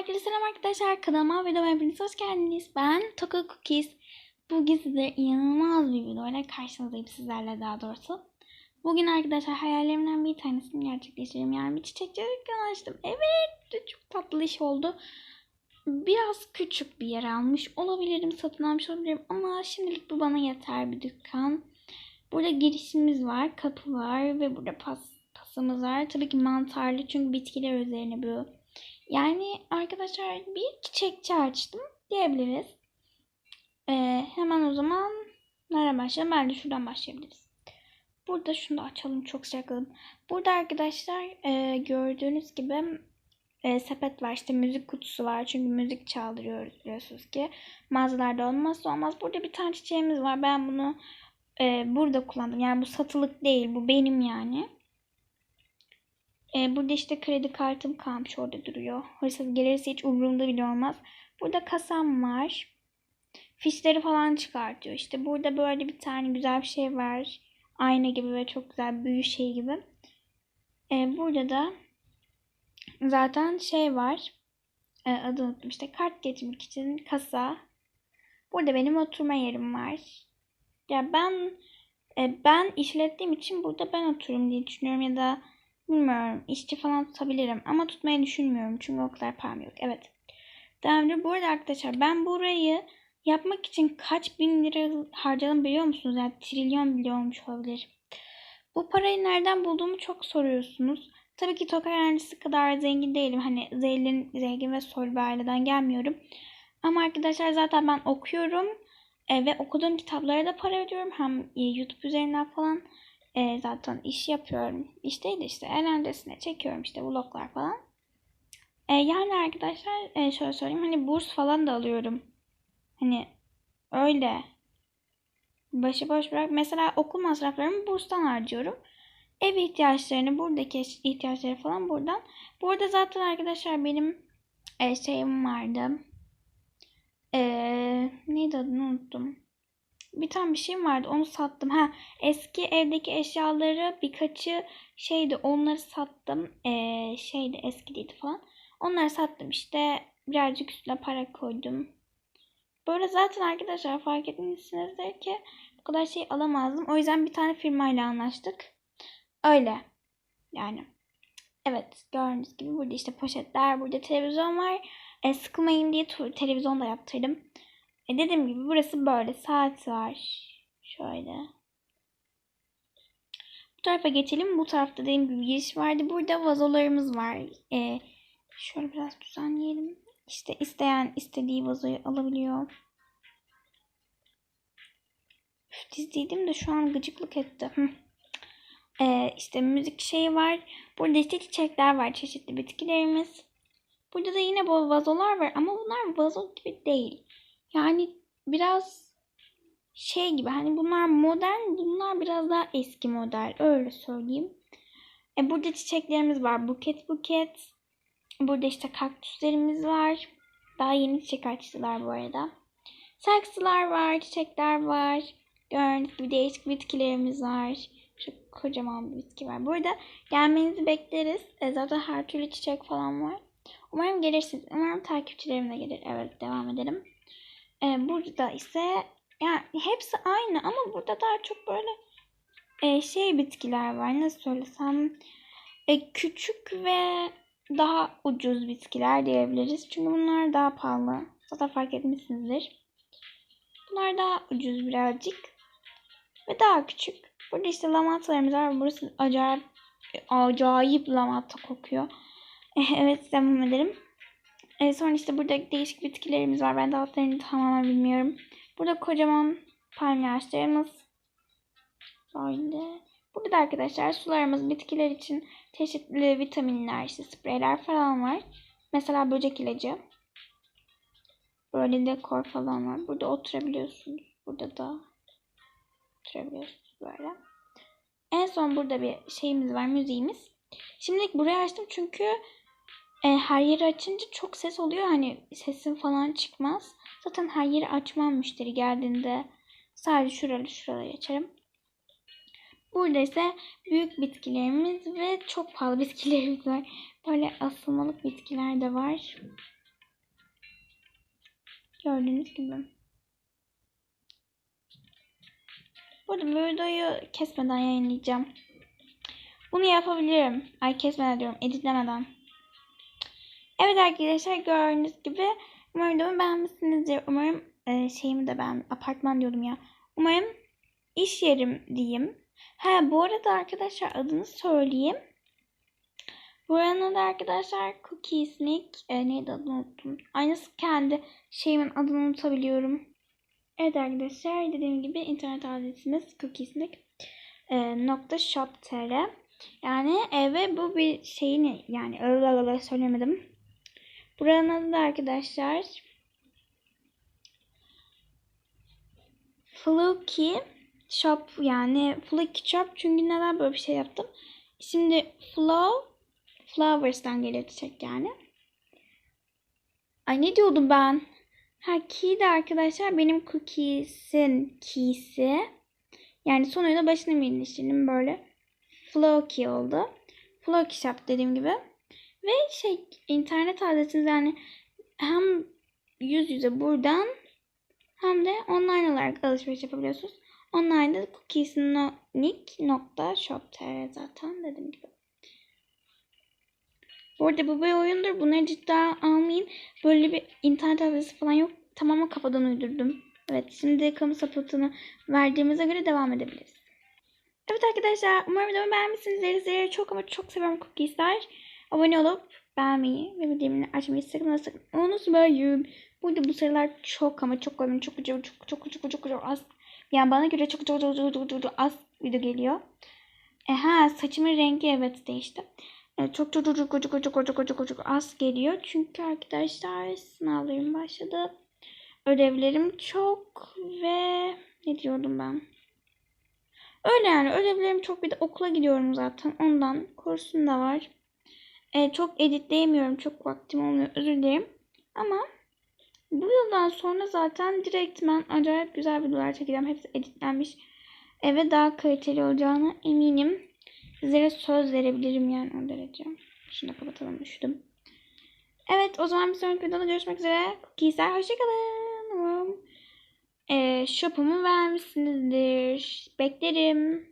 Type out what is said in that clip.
Herkese selam arkadaşlar. Kanalıma videoma hepiniz hoş geldiniz. Ben Toka Cookies. Bugün size inanılmaz bir videoyla karşınızdayım sizlerle daha doğrusu. Bugün arkadaşlar hayallerimden bir tanesini gerçekleştirdim. Yani bir çiçekçi dükkanı açtım. Evet çok tatlı iş oldu. Biraz küçük bir yer almış olabilirim, satın almış olabilirim ama şimdilik bu bana yeter bir dükkan. Burada girişimiz var, kapı var ve burada pas, pasamız var. Tabii ki mantarlı çünkü bitkiler üzerine bu yani arkadaşlar bir çiçekçi açtım diyebiliriz. Ee, hemen o zaman nereden başlayalım? Bence şuradan başlayabiliriz. Burada şunu da açalım çok sıcakladım. Burada arkadaşlar e, gördüğünüz gibi e, sepet var işte müzik kutusu var. Çünkü müzik çaldırıyoruz biliyorsunuz ki. Mağazalarda olmazsa olmaz. Burada bir tane çiçeğimiz var. Ben bunu e, burada kullandım. Yani bu satılık değil. Bu benim yani. Ee, burada işte kredi kartım kalmış orada duruyor. Hırsız gelirse hiç umurumda bile olmaz. Burada kasam var. Fişleri falan çıkartıyor. İşte burada böyle bir tane güzel bir şey var. Ayna gibi ve çok güzel büyü şey gibi. Ee, burada da zaten şey var. Ee, adı unuttum işte kart geçmek için kasa. Burada benim oturma yerim var. Ya ben e, ben işlettiğim için burada ben otururum diye düşünüyorum ya da Bilmiyorum. işçi falan tutabilirim. Ama tutmayı düşünmüyorum. Çünkü o kadar param yok. Evet. Ediyor. Bu arada arkadaşlar ben burayı yapmak için kaç bin lira harcadım biliyor musunuz? Yani trilyon bile olmuş olabilir. Bu parayı nereden bulduğumu çok soruyorsunuz. Tabii ki Tokay öğrencisi kadar zengin değilim. Hani zengin, zengin ve soylu bir aileden gelmiyorum. Ama arkadaşlar zaten ben okuyorum. E, ve okuduğum kitaplara da para ödüyorum. Hem e, YouTube üzerinden falan e, zaten iş yapıyorum. İş değil de işte eğlencesine çekiyorum işte vloglar falan. E, yani arkadaşlar e, şöyle söyleyeyim hani burs falan da alıyorum. Hani öyle. Başıboş bırak. Mesela okul masraflarımı burstan harcıyorum. Ev ihtiyaçlarını buradaki ihtiyaçları falan buradan. Burada zaten arkadaşlar benim e, şeyim vardı. E, neydi adını unuttum bir tane bir şeyim vardı onu sattım. Ha eski evdeki eşyaları birkaçı şeydi onları sattım. Ee, şeydi eski değildi falan. Onları sattım işte birazcık üstüne para koydum. Böyle zaten arkadaşlar fark etmişsinizdir ki bu kadar şey alamazdım. O yüzden bir tane firmayla anlaştık. Öyle. Yani. Evet gördüğünüz gibi burada işte poşetler, burada televizyon var. E, sıkılmayın diye televizyon da yaptırdım. E dediğim gibi burası böyle. Saat var. Şöyle. Bu tarafa geçelim. Bu tarafta dediğim gibi giriş vardı. Burada vazolarımız var. E, şöyle biraz düzenleyelim. İşte isteyen istediği vazoyu alabiliyor. Üf, dizdiydim de şu an gıcıklık etti. Hı. Ee, işte müzik şeyi var. Burada işte çiçekler var. Çeşitli bitkilerimiz. Burada da yine bol vazolar var ama bunlar vazo gibi değil. Yani biraz şey gibi hani bunlar modern bunlar biraz daha eski model öyle söyleyeyim. E, burada çiçeklerimiz var buket buket. Burada işte kaktüslerimiz var. Daha yeni çiçek açtılar bu arada. Saksılar var, çiçekler var. Gördüğünüz gibi değişik bitkilerimiz var. Şu kocaman bir bitki var. Burada gelmenizi bekleriz. E, zaten her türlü çiçek falan var. Umarım gelirsiniz. Umarım takipçilerim de gelir. Evet devam edelim. E, burada ise yani hepsi aynı ama burada daha çok böyle e, şey bitkiler var. Nasıl söylesem e, küçük ve daha ucuz bitkiler diyebiliriz. Çünkü bunlar daha pahalı. Zaten fark etmişsinizdir. Bunlar daha ucuz birazcık. Ve daha küçük. Burada işte lamatalarımız var. Burası acayip acayip lamata kokuyor. evet devam edelim. E, sonra işte burada değişik bitkilerimiz var. Ben de adlarını tamamen bilmiyorum. Burada kocaman palmiye ağaçlarımız. Böyle. Burada da arkadaşlar sularımız bitkiler için çeşitli vitaminler, işte spreyler falan var. Mesela böcek ilacı. Böyle dekor falan var. Burada oturabiliyorsunuz. Burada da oturabiliyorsunuz böyle. En son burada bir şeyimiz var, müziğimiz. Şimdilik buraya açtım çünkü e, her yeri açınca çok ses oluyor. Hani sesin falan çıkmaz. Zaten her yeri açmam müşteri geldiğinde. Sadece şuraları şuraları açarım. Burada ise büyük bitkilerimiz ve çok pahalı bitkilerimiz var. Böyle asılmalık bitkiler de var. Gördüğünüz gibi. Burada bu videoyu kesmeden yayınlayacağım. Bunu yapabilirim. Ay kesmeden diyorum. Editlemeden. Evet arkadaşlar gördüğünüz gibi umarım videomu beğenmişsinizdir. Umarım e, şeyimi de ben apartman diyordum ya. Umarım iş yerim diyeyim. Ha bu arada arkadaşlar adını söyleyeyim. Buranın adı arkadaşlar Cookie Sneak. E, neydi adını unuttum. Aynısı kendi şeyimin adını unutabiliyorum. Evet arkadaşlar dediğim gibi internet adresimiz cookiesnik e, yani e, ve bu bir şeyini yani öyle öyle söylemedim. Buranın adı da arkadaşlar Fluky Shop yani Fluky Shop çünkü neden böyle bir şey yaptım? Şimdi Flow Flowers'tan geliyor çiçek yani. Ay ne diyordum ben? Ha key de arkadaşlar benim cookies'in key'si. Yani sonuyla başını birleştirdim böyle. Flow key oldu. Flow key shop dediğim gibi. Ve şey internet adresiniz yani hem yüz yüze buradan hem de online olarak alışveriş yapabiliyorsunuz. Online'da cookiesnik.shop.tr zaten dediğim gibi. Bu arada bu bir oyundur. Bunları ciddi almayın. Böyle bir internet adresi falan yok. Tamamen kafadan uydurdum. Evet şimdi kamu sapotunu verdiğimize göre devam edebiliriz. Evet arkadaşlar umarım videomu beğenmişsinizdir. Çok ama çok seviyorum cookiesler. Abone olup beğenmeyi ve bildirimleri açmayı sakın sakın unutmayın. Burada bu sayılar çok ama çok önemli. Çok çok çok çok çok çok çok az. Yani bana göre çok çok çok çok çok çok, az video geliyor. E, ha saçımın rengi evet değişti. E, çok çok çok çok çok çok çok çok çok az geliyor. Çünkü arkadaşlar sınavlarım başladı. Ödevlerim çok ve ne diyordum ben? Öyle yani ödevlerim çok bir de okula gidiyorum zaten. Ondan kursum da var. E, çok editleyemiyorum. Çok vaktim olmuyor. Özür dilerim. Ama bu yıldan sonra zaten direktmen acayip güzel videolar çekeceğim. Hepsi editlenmiş. E, ve daha kaliteli olacağına eminim. Sizlere söz verebilirim yani o derece. Şimdi kapatalım düştüm. Evet o zaman bir sonraki videoda görüşmek üzere. Cookiesler hoşçakalın. Umarım e, shop'umu beğenmişsinizdir. Beklerim.